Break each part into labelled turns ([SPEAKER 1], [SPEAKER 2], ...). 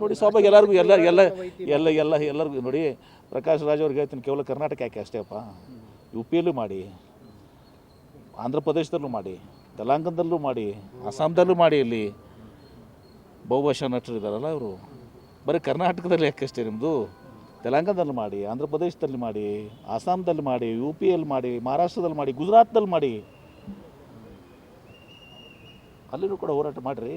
[SPEAKER 1] ನೋಡಿ, ಸ್ವಾಭಾವಿಕ ಎಲ್ಲರಿಗೂ ಎಲ್ಲ ಎಲ್ಲ ಎಲ್ಲ ಎಲ್ಲ, ಎಲ್ಲರಿಗೂ ನೋಡಿ, ಪ್ರಕಾಶ್ ರಾಜ್ ಅವ್ರಿಗೆ ಹೇಳ್ತೀನಿ, ಕೇವಲ ಕರ್ನಾಟಕ ಯಾಕೆ ಅಷ್ಟೇಪ್ಪ ಯು ಪಿಯಲ್ಲೂ ಮಾಡಿ ಆಂಧ್ರ ಪ್ರದೇಶದಲ್ಲೂ ಮಾಡಿ, ತೆಲಂಗಾಣದಲ್ಲೂ ಮಾಡಿ, ಅಸ್ಸಾಂದಲ್ಲೂ ಮಾಡಿ ಇಲ್ಲಿ. ಬಹುಭಾಷಾ ನಟರು ಇದ್ದಾರಲ್ಲ ಅವರು. ಬರೀ ಕರ್ನಾಟಕದಲ್ಲಿ ಯಾಕಷ್ಟೇ ನಿಮ್ಮದು ತೆಲಂಗಾಣದಲ್ಲಿ ಮಾಡಿ ಆಂಧ್ರ ಪ್ರದೇಶದಲ್ಲಿ ಮಾಡಿ, ಅಸ್ಸಾಂದಲ್ಲಿ ಮಾಡಿ, ಯು ಪಿಯಲ್ಲಿ ಮಾಡಿ, ಮಹಾರಾಷ್ಟ್ರದಲ್ಲಿ ಮಾಡಿ ಗುಜರಾತ್ನಲ್ಲಿ ಮಾಡಿ. ಅಲ್ಲಿನೂ ಕೂಡ ಹೋರಾಟ ಮಾಡ್ರಿ?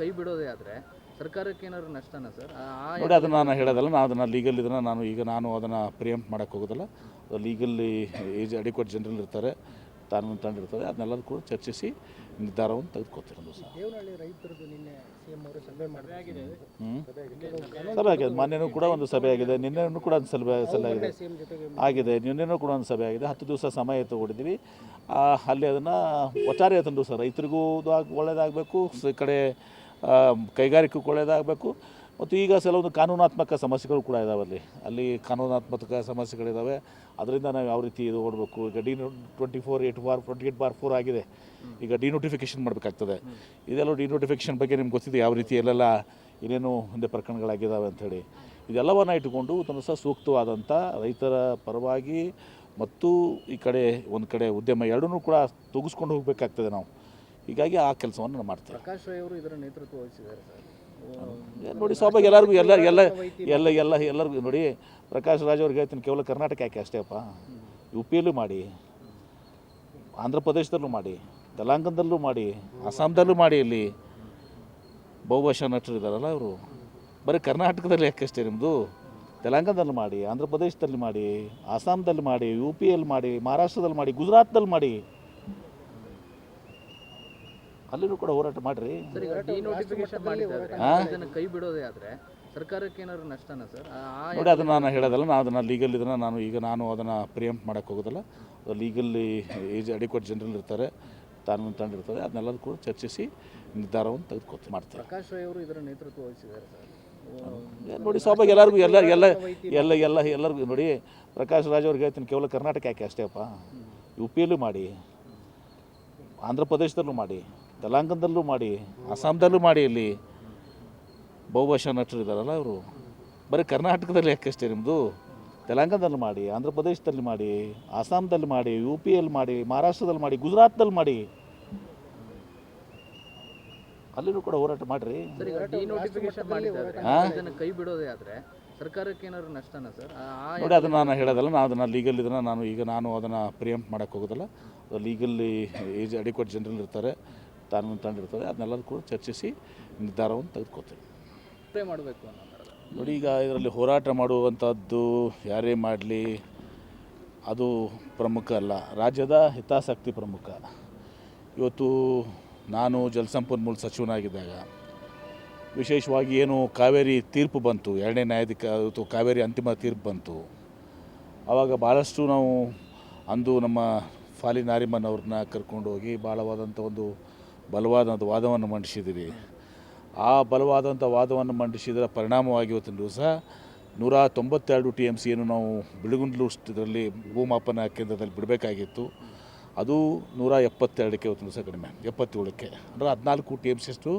[SPEAKER 2] ಕೈ ಬಿಡೋದೇ ಆದ್ರೆ ಸರ್ಕಾರಕ್ಕೆ ಏನಾದ್ರು ನಷ್ಟನಾ ಸರ್?
[SPEAKER 1] ನೋಡಿ ಅದನ್ನು ನಾನು ಹೇಳೋದಲ್ಲ ನಾನು ಅದನ್ನು ಲೀಗಲ್ ಇದನ್ನು ನಾನು ಈಗ ನಾನು ಅದನ್ನು ಪ್ರಿಯಂಪ್ ಮಾಡೋಕ್ಕೆ ಹೋಗೋದಲ್ಲ. ಲೀಗಲ್ಲಿ ಏಜ್ ಅಡಿಕ್ವೇಟ್ ಜನರಲ್ ಇರ್ತಾರೆ ಕಾನೂನು ತಂಡಿರ್ತದೆ ಅದನ್ನೆಲ್ಲ ಕೂಡ ಚರ್ಚಿಸಿ ನಿರ್ಧಾರವನ್ನು ತೆಗೆದುಕೊಳ್ತೀನಿ ಒಂದು ಸಹ
[SPEAKER 3] ಸಭೆ
[SPEAKER 1] ಆಗಿದೆ. ಮೊನ್ನೆನೂ ಕೂಡ ಒಂದು ಸಭೆ ಆಗಿದೆ. ನಿನ್ನೆನೂ ಕೂಡ ಒಂದು ಸಭೆ ಸಲ ಆಗಿದೆ.
[SPEAKER 3] ಸಿಎಂ ಜೊತೆಗೆ
[SPEAKER 1] ಆಗಿದೆ. ನಿನ್ನೆನೂ ಕೂಡ ಒಂದು ಸಭೆ ಆಗಿದೆ. ಹತ್ತು ದಿವಸ ಸಮಯ ತಗೊಂಡಿದ್ದೀವಿ. ಆ, ಅಲ್ಲಿ ಅದನ್ನು ಒಟ್ಟಾರೆ ತಂದು ಸರ್ ರೈತರಿಗೂ ಒಳ್ಳೆಯದಾಗಬೇಕು ಈ ಕಡೆ ಕೈಗಾರಿಕೆಗೂ ಒಳ್ಳೆಯದಾಗಬೇಕು ಮತ್ತು ಈಗ ಕೆಲವೊಂದು ಕಾನೂನಾತ್ಮಕ ಸಮಸ್ಯೆಗಳು ಕೂಡ ಇದಾವೆ ಅಲ್ಲಿ. ಅಲ್ಲಿ ಕಾನೂನಾತ್ಮಕ ಸಮಸ್ಯೆಗಳಿದ್ದಾವೆ ಅದರಿಂದ ನಾವು ಯಾವ ರೀತಿ ಇದು ಓಡಬೇಕು ಈಗ D twenty four eight bar twenty eight bar four ಆಗಿದೆ. ಈಗ ಡಿನೋಟಿಫಿಕೇಷನ್ ಮಾಡಬೇಕಾಗ್ತದೆ. ಇದೆಲ್ಲ ಡಿನೋಟಿಫಿಕೇಷನ್ ಬಗ್ಗೆ ನಿಮ್ಗೆ ಗೊತ್ತಿದೆ ಯಾವ ರೀತಿ ಎಲ್ಲೆಲ್ಲ ಏನೇನು ಹಿಂದೆ ಪ್ರಕರಣಗಳಾಗಿದ್ದಾವೆ ಅಂಥೇಳಿ ಇದೆಲ್ಲವನ್ನು ಇಟ್ಟುಕೊಂಡು ತನ್ನ ಸಹ ಸೂಕ್ತವಾದಂಥ ರೈತರ ಪರವಾಗಿ ಮತ್ತು ಈ ಕಡೆ ಒಂದು ಕಡೆ ಉದ್ಯಮ ಎರಡನ್ನೂ ಕೂಡ ತೊಗಿಸ್ಕೊಂಡು ಹೋಗಬೇಕಾಗ್ತದೆ ನಾವು. ಹೀಗಾಗಿ ಆ ಕೆಲಸವನ್ನು ನಾವು ಮಾಡ್ತೇವೆ.
[SPEAKER 2] ಪ್ರಕಾಶ್ ರೈ ಅವರು ಇದರ ನೇತೃತ್ವ ವಹಿಸಿದ್ದಾರೆ ಸರ್.
[SPEAKER 1] ನೋಡಿ ಸ್ವಾಭಾವಿಕ ಎಲ್ಲರಿಗೂ, ಎಲ್ಲ ಎಲ್ಲ ಎಲ್ಲ ಎಲ್ಲ, ಎಲ್ಲರಿಗೂ ನೋಡಿ ಪ್ರಕಾಶ್ ರಾಜ್ ಅವ್ರಿಗೆ ಹೇಳ್ತೀನಿ, ಕೇವಲ ಕರ್ನಾಟಕ ಯಾಕೆ ಅಷ್ಟೇಪ್ಪ ಯು ಪಿಯಲ್ಲೂ ಮಾಡಿ ಆಂಧ್ರ ಪ್ರದೇಶದಲ್ಲೂ ಮಾಡಿ ತೆಲಂಗಾಣದಲ್ಲೂ ಮಾಡಿ ಅಸ್ಸಾಂದಲ್ಲೂ ಮಾಡಿ ಇಲ್ಲಿ. ಬಹುಭಾಷಾ ನಟರು ಇದ್ದಾರಲ್ಲ ಅವರು ಬರೀ ಕರ್ನಾಟಕದಲ್ಲಿ ಯಾಕಷ್ಟೇ ನಿಮ್ಮದು ತೆಲಂಗಾಣದಲ್ಲಿ ಮಾಡಿ ಆಂಧ್ರ ಪ್ರದೇಶದಲ್ಲಿ ಮಾಡಿ, ಅಸ್ಸಾಂದಲ್ಲಿ ಮಾಡಿ ಯು ಪಿಯಲ್ಲಿ ಮಾಡಿ, ಮಹಾರಾಷ್ಟ್ರದಲ್ಲಿ ಮಾಡಿ, ಗುಜರಾತ್ದಲ್ಲಿ ಮಾಡಿ. ಅಲ್ಲಿನೂ ಕೂಡ ಹೋರಾಟ ಮಾಡ್ರಿ.
[SPEAKER 2] ಕೈ ಬಿಡೋದೇ ಆದ್ರೆ ಸರ್ಕಾರಕ್ಕೆ ಏನಾದ್ರು ನಷ್ಟನಾ ಸರ್?
[SPEAKER 1] ನೋಡಿ ಅದನ್ನು ನಾನು ಹೇಳೋದಲ್ಲ ನಾನು ಅದನ್ನು ಲೀಗಲ್ ಇದನ್ನು ನಾನು ಈಗ ನಾನು ಅದನ್ನು ಪ್ರಿಯಂಪ್ ಮಾಡೋಕೆ ಹೋಗೋದಲ್ಲ. ಲೀಗಲ್ಲಿ ಏಜ್ ಅಡಿಕ್ವೇಟ್ ಜನರಲ್ ಇರ್ತಾರೆ ತಾನು ತಂದಿರ್ತಾರೆ ಅದನ್ನೆಲ್ಲದೂ ಕೂಡ ಚರ್ಚಿಸಿ ನಿರ್ಧಾರವನ್ನು ತೆಗೆದುಕೊತ ಮಾಡ್ತಾರೆ
[SPEAKER 2] ಪ್ರಕಾಶ್ ರೈ ಅವರು ಇದರ ನೇತೃತ್ವ ವಹಿಸಿದ್ದಾರೆ ಸರ್.
[SPEAKER 1] ಏನ್ ನೋಡಿ ಸ್ವಾಭಾವಿಕ ಎಲ್ಲರಿಗೂ ಎಲ್ಲ ಎಲ್ಲ ಎಲ್ಲ ಎಲ್ಲ ಎಲ್ಲರಿಗೂ ನೋಡಿ ಪ್ರಕಾಶ್ ರಾಜ್ ಅವ್ರಿಗೆ ಹೇಳ್ತೀನಿ ಕೇವಲ ಕರ್ನಾಟಕ ಯಾಕೆ ಅಷ್ಟೇಪ್ಪ ಯು ಪಿಯಲ್ಲೂ ಮಾಡಿ? ಆಂಧ್ರ ಪ್ರದೇಶದಲ್ಲೂ ಮಾಡಿ. ತೆಲಂಗಾಣದಲ್ಲೂ ಮಾಡಿ ಅಸ್ಸಾಂದಲ್ಲೂ ಮಾಡಿ ಇಲ್ಲಿ ಬಹುಭಾಷಾ ನಟರು ಇದ್ದಾರಲ್ಲ ಅವರು. ಬರೀ ಕರ್ನಾಟಕದಲ್ಲಿ ಯಾಕಷ್ಟೇ ನಿಮ್ಮದು ತೆಲಂಗಾಣದಲ್ಲಿ ಮಾಡಿ ಆಂಧ್ರ ಪ್ರದೇಶದಲ್ಲಿ ಮಾಡಿ ಅಸ್ಸಾಂದಲ್ಲಿ ಮಾಡಿ ಯು ಪಿಯಲ್ಲಿ ಮಾಡಿ ಮಹಾರಾಷ್ಟ್ರದಲ್ಲಿ ಮಾಡಿ ಗುಜರಾತ್ನಲ್ಲಿ ಮಾಡಿ. ಅಲ್ಲಿನೂ ಕೂಡ ಹೋರಾಟ ಮಾಡಿರಿ?
[SPEAKER 2] ಕೈ ಬಿಡೋದೇ ಆದ್ರೆ ಸರ್ಕಾರಕ್ಕೆ ಏನಾದ್ರು ನಷ್ಟನಾ ಸರ್?
[SPEAKER 1] ನೋಡಿ ಅದನ್ನು ನಾನು ಹೇಳೋದಲ್ಲ ನಾನು ಅದನ್ನು ಲೀಗಲ್ ಇದನ್ನು ನಾನು ಈಗ ನಾನು ಅದನ್ನು ಪ್ರಿಯಂಪ್ ಮಾಡೋಕ್ಕೆ ಹೋಗೋದಲ್ಲ. ಲೀಗಲ್ಲಿ ಏಜ್ ಅಡಿಕೋಟ್ ಜನರಲ್ ಇರ್ತಾರೆ. ಕಾನೂನು ತಂಡಿರ್ತದೆ ಅದನ್ನೆಲ್ಲರೂ ಕೂಡ ಚರ್ಚಿಸಿ ನಿರ್ಧಾರವನ್ನು
[SPEAKER 2] ತೆಗೆದುಕೊತೇವೆ ಮಾಡಬೇಕು
[SPEAKER 1] ನೋಡಿ ಈಗ ಇದರಲ್ಲಿ ಹೋರಾಟ ಮಾಡುವಂಥದ್ದು ಯಾರೇ ಮಾಡಲಿ ಅದು ಪ್ರಮುಖ ಅಲ್ಲ. ರಾಜ್ಯದ ಹಿತಾಸಕ್ತಿ ಪ್ರಮುಖ. ಇವತ್ತು ನಾನು ಜಲಸಂಪನ್ಮೂಲ ಸಚಿವನಾಗಿದ್ದಾಗ ವಿಶೇಷವಾಗಿ ಏನು ಕಾವೇರಿ ತೀರ್ಪು ಬಂತು ಎರಡನೇ ನ್ಯಾಯಾಧಿಕ ಇವತ್ತು ಕಾವೇರಿ ಅಂತಿಮ ತೀರ್ಪು ಬಂತು. ಆವಾಗ ಭಾಳಷ್ಟು ನಾವು ಅಂದು ನಮ್ಮ ಫಾಲಿ ನಾರಿಮನ್ ಅವ್ರನ್ನ ಕರ್ಕೊಂಡು ಹೋಗಿ ಭಾಳವಾದಂಥ ಒಂದು ಬಲವಾದಂಥ ವಾದವನ್ನು ಮಂಡಿಸಿದ್ದೀವಿ ಆ ಬಲವಾದಂಥ ವಾದವನ್ನು ಮಂಡಿಸಿದರ ಪರಿಣಾಮವಾಗಿ ಇವತ್ತಿನ ದಿವಸ ನೂರ ತೊಂಬತ್ತೆರಡು ಟಿ ಎಂ ಸಿಯನ್ನು ನಾವು ಬಿಳುಗುಂಡ್ಲು ಇದರಲ್ಲಿ ಭೂಮಾಪನ ಕೇಂದ್ರದಲ್ಲಿ ಬಿಡಬೇಕಾಗಿತ್ತು. ಅದು ನೂರ ಎಪ್ಪತ್ತೆರಡಕ್ಕೆ ಇವತ್ತಿನ ದಿವಸ ಕಡಿಮೆ, ಎಪ್ಪತ್ತೇಳಕ್ಕೆ. ಅಂದರೆ ಹದಿನಾಲ್ಕು ಟಿ ಎಂ ಸಿಯಷ್ಟು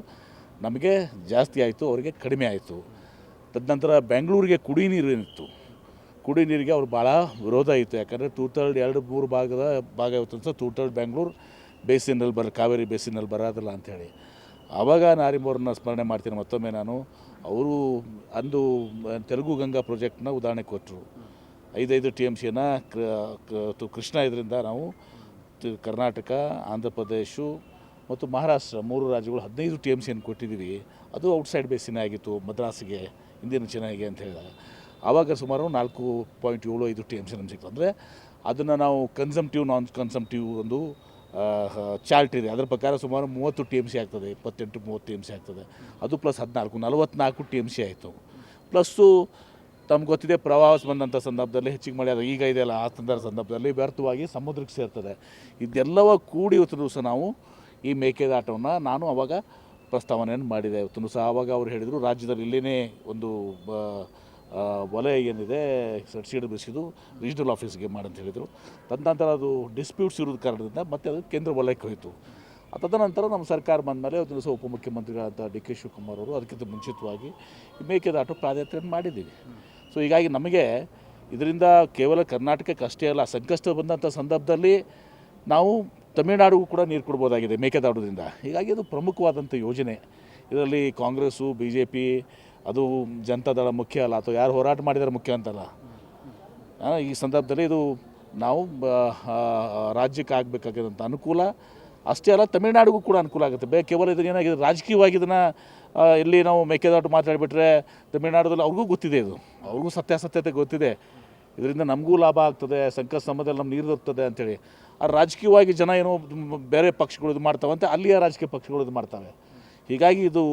[SPEAKER 1] ನಮಗೆ ಜಾಸ್ತಿ ಆಯಿತು, ಅವರಿಗೆ ಕಡಿಮೆ ಆಯಿತು. ತದನಂತರ ಬೆಂಗಳೂರಿಗೆ ಕುಡಿ ನೀರು ಏನಿತ್ತು? ಕುಡಿ ನೀರಿಗೆ ಅವ್ರು ಭಾಳ ವಿರೋಧ ಇತ್ತು. ಯಾಕಂದರೆ ಟೂ ತರ್ಡ್ ಎರಡು ಮೂರು ಭಾಗದ ಭಾಗ ಇವತ್ತು ದಿವಸ ಟೂ ತರ್ಡ್ ಬೆಂಗಳೂರು ಬೇಸಿನಲ್ಲಿ ಬರ ಕಾವೇರಿ ಬೇಸಿನಲ್ಲಿ ಬರೋದಿಲ್ಲ ಅಂಥೇಳಿ. ಆವಾಗ ನಾರಿಮೋರನ್ನ ಸ್ಮರಣೆ ಮಾಡ್ತೀನಿ ಮತ್ತೊಮ್ಮೆ ನಾನು. ಅವರು ಅಂದು ತೆಲುಗು ಗಂಗಾ ಪ್ರಾಜೆಕ್ಟ್ನ ಉದಾಹರಣೆ ಕೊಟ್ಟರು. ಐದೈದು ಟಿ ಎಂ ಸಿನ ಕೃಷ್ಣ ಇದರಿಂದ ನಾವು ಕರ್ನಾಟಕ, ಆಂಧ್ರ ಪ್ರದೇಶ ಮತ್ತು ಮಹಾರಾಷ್ಟ್ರ ಮೂರು ರಾಜ್ಯಗಳು ಹದಿನೈದು ಟಿ ಎಂ ಸಿಯನ್ನು ಕೊಟ್ಟಿದ್ದೀವಿ. ಅದು ಔಟ್ಸೈಡ್ ಬೇಸಿನ ಆಗಿತ್ತು ಮದ್ರಾಸಿಗೆ ಹಿಂದಿನ ಚೆನ್ನೈಗೆ ಅಂತ ಹೇಳಿದಾಗ. ಆವಾಗ ಸುಮಾರು ನಾಲ್ಕು ಪಾಯಿಂಟ್ ಏಳು ಐದು ಟಿ ಎಂ ಸಿ ನಮ್ಗೆ ಸಿಕ್ತು. ಅಂದರೆ ಅದನ್ನು ನಾವು ಕನ್ಸಮ್ಟಿವ್ ನಾನ್ ಕನ್ಸಮ್ಟಿವ್ ಒಂದು ಚಾರ್ಟ್ ಇದೆ. ಅದರ ಪ್ರಕಾರ ಸುಮಾರು ಮೂವತ್ತು ಟಿ ಎಂ ಸಿ ಆಗ್ತದೆ. ಇಪ್ಪತ್ತೆಂಟು, ಮೂವತ್ತು ಟಿ ಎಂ ಸಿ ಆಗ್ತದೆ. ಅದು ಪ್ಲಸ್ ಹದಿನಾಲ್ಕು, ನಲವತ್ನಾಲ್ಕು ಟಿ ಎಂ ಸಿ ಆಯಿತು. ಪ್ಲಸ್ಸು ತಮ್ಗೆ ಗೊತ್ತಿದೆ ಪ್ರವಾಸ ಬಂದಂಥ ಸಂದರ್ಭದಲ್ಲಿ ಹೆಚ್ಚಿಗೆ ಮಳೆ ಅದು ಈಗ ಇದೆಯಲ್ಲ ಆ ಸಂದರ್ಭ ಸಂದರ್ಭದಲ್ಲಿ ವ್ಯರ್ಥವಾಗಿ ಸಮುದ್ರಕ್ಕೆ ಸೇರ್ತದೆ. ಇದೆಲ್ಲವ ಕೂಡಿ ಇವತ್ತು ದಿವಸ ನಾವು ಈ ಮೇಕೆದಾಟವನ್ನು ನಾನು ಅವಾಗ ಪ್ರಸ್ತಾವನೆಯನ್ನು ಮಾಡಿದೆ. ಇವತ್ತು ಸಹ ಅವಾಗ ಅವ್ರು ಹೇಳಿದರು, ರಾಜ್ಯದಲ್ಲಿ ಇಲ್ಲೇ ಒಂದು ವಲಯ ಏನಿದೆ ಸಬ್ಸಿಡಿ ಬಿಸಿದು ರಿಜಿನಲ್ ಆಫೀಸ್ಗೆ ಮಾಡಂತ ಹೇಳಿದರು. ತದನಂತರ ಅದು ಡಿಸ್ಪ್ಯೂಟ್ಸ್ ಇರೋದ ಕಾರಣದಿಂದ ಮತ್ತೆ ಅದು ಕೇಂದ್ರ ವಲಯಕ್ಕೆ ಹೋಯಿತು. ತದನಂತರ ನಮ್ಮ ಸರ್ಕಾರ ಬಂದಮೇಲೆ ಒಂದು ದಿವಸ ಉಪಮುಖ್ಯಮಂತ್ರಿಗಳಾದ ಡಿ ಕೆ ಶಿವಕುಮಾರ್ ಅವರು ಅದಕ್ಕಿಂತ ಮುಂಚಿತವಾಗಿ ಮೇಕೆದಾಟು ಪಾದಯಾತ್ರೆಯನ್ನು ಮಾಡಿದ್ದೀವಿ. ಸೊ ಹೀಗಾಗಿ ನಮಗೆ ಇದರಿಂದ ಕೇವಲ ಕರ್ನಾಟಕಕ್ಕೆ ಅಷ್ಟೇ ಅಲ್ಲ, ಸಂಕಷ್ಟ ಬಂದಂಥ ಸಂದರ್ಭದಲ್ಲಿ ನಾವು ತಮಿಳುನಾಡಿಗೂ ಕೂಡ ನೀರು ಕೊಡ್ಬೋದಾಗಿದೆ ಮೇಕೆದಾಟುದಿಂದ. ಹೀಗಾಗಿ ಅದು ಪ್ರಮುಖವಾದಂಥ ಯೋಜನೆ. ಇದರಲ್ಲಿ ಕಾಂಗ್ರೆಸ್ಸು ಬಿ ಜೆ ಪಿ ಅದು ಜನತಾದಳ ಮುಖ್ಯ ಅಲ್ಲ, ಅಥವಾ ಯಾರು ಹೋರಾಟ ಮಾಡಿದರೆ ಮುಖ್ಯ ಅಂತಲ್ಲ. ಈ ಸಂದರ್ಭದಲ್ಲಿ ಇದು ನಾವು ರಾಜ್ಯಕ್ಕೆ ಆಗಬೇಕಾಗಿರೋಂಥ ಅನುಕೂಲ. ಅಷ್ಟೇ ಅಲ್ಲ, ತಮಿಳುನಾಡಿಗೂ ಕೂಡ ಅನುಕೂಲ ಆಗುತ್ತೆ. ಬೇ, ಕೇವಲ ಇದನ್ನ ಏನಾಗಿದೆ, ರಾಜಕೀಯವಾಗಿ ಇದನ್ನು ಇಲ್ಲಿ ನಾವು ಮೇಕೆದಾಟು ಮಾತಾಡಿಬಿಟ್ರೆ ತಮಿಳುನಾಡಲ್ಲಿ ಅವ್ರಿಗೂ ಗೊತ್ತಿದೆ ಇದು. ಅವ್ರಿಗೂ ಸತ್ಯಾಸತ್ಯತೆ ಗೊತ್ತಿದೆ. ಇದರಿಂದ ನಮಗೂ ಲಾಭ ಆಗ್ತದೆ ಸಂಕಷ್ಟ ಸಮಯದಲ್ಲಿ ನಮ್ಮ ನೀರು ದೊರಕ್ತದೆ ಅಂತೇಳಿ. ಆ, ರಾಜಕೀಯವಾಗಿ ಜನ ಏನೋ, ಬೇರೆ ಪಕ್ಷಗಳು ಇದು ಮಾಡ್ತಾವಂತೆ, ಅಲ್ಲಿಯ ರಾಜಕೀಯ ಪಕ್ಷಗಳು ಇದು ಮಾಡ್ತವೆ. ಹೀಗಾಗಿ ಇದು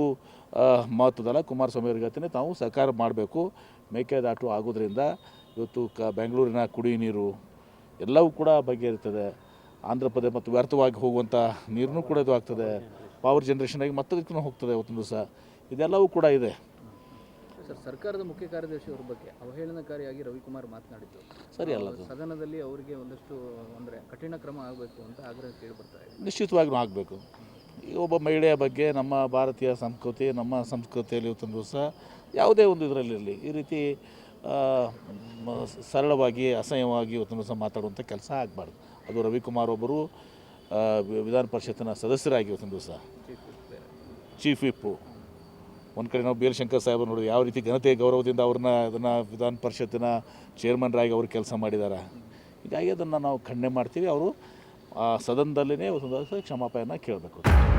[SPEAKER 1] ಮಹತ್ವದಲ್ಲ. ಕುಮಾರಸ್ವಾಮಿ ಅವ್ರ ಹೇಳ್ತೀನಿ ತಾವು ಸಹಕಾರ ಮಾಡಬೇಕು. ಮೇಕೆದಾಟು ಆಗೋದ್ರಿಂದ ಇವತ್ತು ಕ ಬೆಂಗಳೂರಿನ ಕುಡಿ ನೀರು ಎಲ್ಲವೂ ಕೂಡ ಬಗೆಹರಿತದೆ. ಆಂಧ್ರ ಪ್ರದೇಶ ಮತ್ತು ವ್ಯರ್ಥವಾಗಿ ಹೋಗುವಂಥ ನೀರನ್ನು ಕೂಡ ಇದು ಆಗ್ತದೆ. ಪವರ್ ಜನ್ರೇಷನಾಗಿ ಮತ್ತದಕ್ಕೂ ಹೋಗ್ತದೆ ಇವತ್ತೊಂದು ದಿವಸ. ಇದೆಲ್ಲವೂ ಕೂಡ ಇದೆ.
[SPEAKER 2] ಸರ್ ಸರ್ಕಾರದ ಮುಖ್ಯ ಕಾರ್ಯದರ್ಶಿ ಅವ್ರ ಬಗ್ಗೆ ಅವಹೇಳನಕಾರಿಯಾಗಿ ರವಿಕುಮಾರ್ ಮಾತನಾಡಿದ್ದು.
[SPEAKER 1] ಸರಿ ಅಲ್ಲ ಅದು.
[SPEAKER 2] ಸದನದಲ್ಲಿ ಅವರಿಗೆ ಒಂದಷ್ಟು ಅಂದರೆ ಕಠಿಣ ಕ್ರಮ ಆಗಬೇಕು ಅಂತ ಆಗ್ರಹ ಕೇಳಿ ಬರ್ತಾ ಇದೆ.
[SPEAKER 1] ನಿಶ್ಚಿತವಾಗಿಯೂ ಆಗಬೇಕು. ಈಗ ಒಬ್ಬ ಮಹಿಳೆಯ ಬಗ್ಗೆ ನಮ್ಮ ಭಾರತೀಯ ಸಂಸ್ಕೃತಿ, ನಮ್ಮ ಸಂಸ್ಕೃತಿಯಲ್ಲಿ ಇವತ್ತೊಂದು ದಿವಸ ಯಾವುದೇ ಒಂದು ಇದರಲ್ಲಿರಲಿ ಈ ರೀತಿ ಸರಳವಾಗಿ, ಅಸಹ್ಯವಾಗಿ ಇವತ್ತನ್ನು ದಿವಸ ಮಾತಾಡುವಂಥ ಕೆಲಸ ಆಗಬಾರ್ದು. ಅದು ರವಿಕುಮಾರ್ ಒಬ್ಬರು ವಿಧಾನ ಪರಿಷತ್ತಿನ ಸದಸ್ಯರಾಗಿ ಇವತ್ತೊಂದು ದಿವಸ. ಚೀಫ್ ವಿಪ್ಪು ಒಂದು ಕಡೆ ನಾವು ಬೀರಶಂಕರ್ ಸಾಹೇಬ್ ಸಾಹೇಬರು ನೋಡಿದ್ವಿ, ಯಾವ ರೀತಿ ಘನತೆ, ಗೌರವದಿಂದ ಅವ್ರನ್ನ, ಅದನ್ನು ವಿಧಾನ ಪರಿಷತ್ತಿನ ಚೇರ್ಮನ್ರಾಗಿ ಅವರು ಕೆಲಸ ಮಾಡಿದ್ದಾರೆ ಹೀಗಾಗಿ ಅದನ್ನು ನಾವು ಖಂಡನೆ ಮಾಡ್ತೀವಿ. ಅವರು, ಆ, ಸದನದಲ್ಲಿನೇ ಒಂದು ಕ್ಷಮಾಪಣೆಯನ್ನು ಕೇಳಬೇಕು.